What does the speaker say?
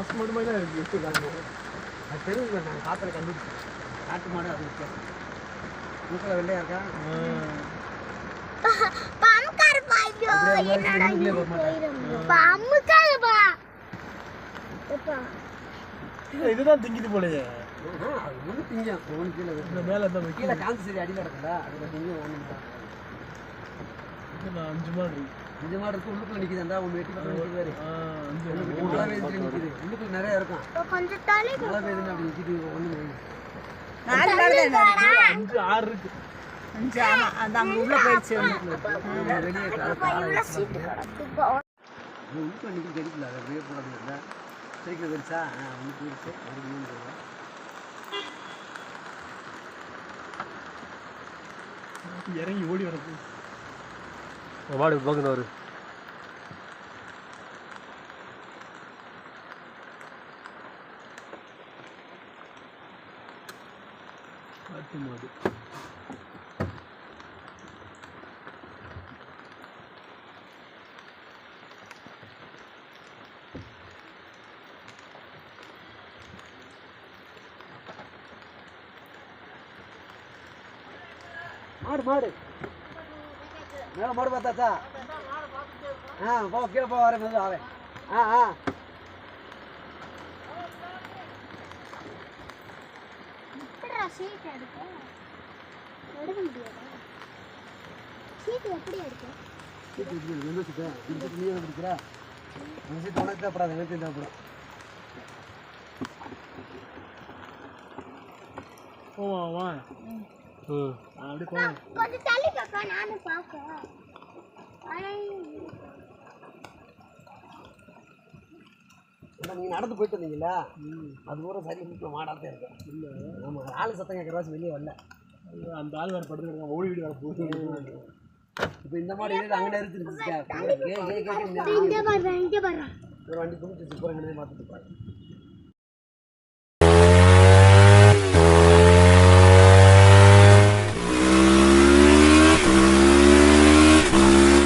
First மூணு மணி தான் எனக்கு எப்படி காணும் அது தெரியுது நான் காற்றுல கண்டுபிடிச்சேன் காட்டு மாடு அது வித்தியாசம் மூக்கில் வெள்ளையா இருக்கா இதுதான் திங்கிது போலயே மேல காஞ்சி சரி அடியில் இருக்குல்ல அதுல திங்க ஒண்ணு அஞ்சு மாடு. இந்த மாடு இருக்கு உள்ளுக்குள்ள நிற்கிது அந்த ஒன்று வெட்டி பக்கம் நிற்கிது ஆ, அஞ்சு ஒன்று மழை பெய்ஞ்சிட்டு நிற்கிது உள்ளுக்குள்ள நிறைய இருக்கும். மழை பெய்யுதுன்னு அப்படி தான் இருக்கு. அஞ்சு ஆறு இருக்கு. அஞ்சு ஆமா அந்த அங்க உள்ள போயிடுச்சு. ஒண்ணு. வெளியே உள்ளுக்குள்ள நிற்கிது கிடைக்கல அதை அப்படியே ஒன்று போயிடுச்சு. ஒரு மீன் போயிடும் இறங்கி ஓடி வரது மாடு வரு காட்டு மாடு. மாடு மாடு. மேலே மாடு பார்த்தாச்சா ஆ போ கீழே போ வரேன் மெதுவா வரேன் ஆ ஆ. சீட் எடுக்க? எடுக்க முடியாதா? சீட்டு எப்படி எடுக்க? எப்படி சீட்டு? இந்த நீயே அந்த உனக்கு எனக்கு ம் அப்படி கொஞ்சம் தள்ளி பாப்பா நானும் நீங்கள் நடந்து போயிட்டு இருந்தீங்களா அது கூட சரி வீட்டில் இருக்கும் இல்லை நம்ம ஆளு சத்தம் கேட்குறவாசி வெளியே வரல அந்த ஆள் வேறு படுத்து ஓடி வீடு வர போகுது இப்போ இந்த மாதிரி அங்கே நிறுத்திருச்சு ஒரு வண்டி கும்பிட்டு போகிற பார்த்துட்டு இருப்பாரு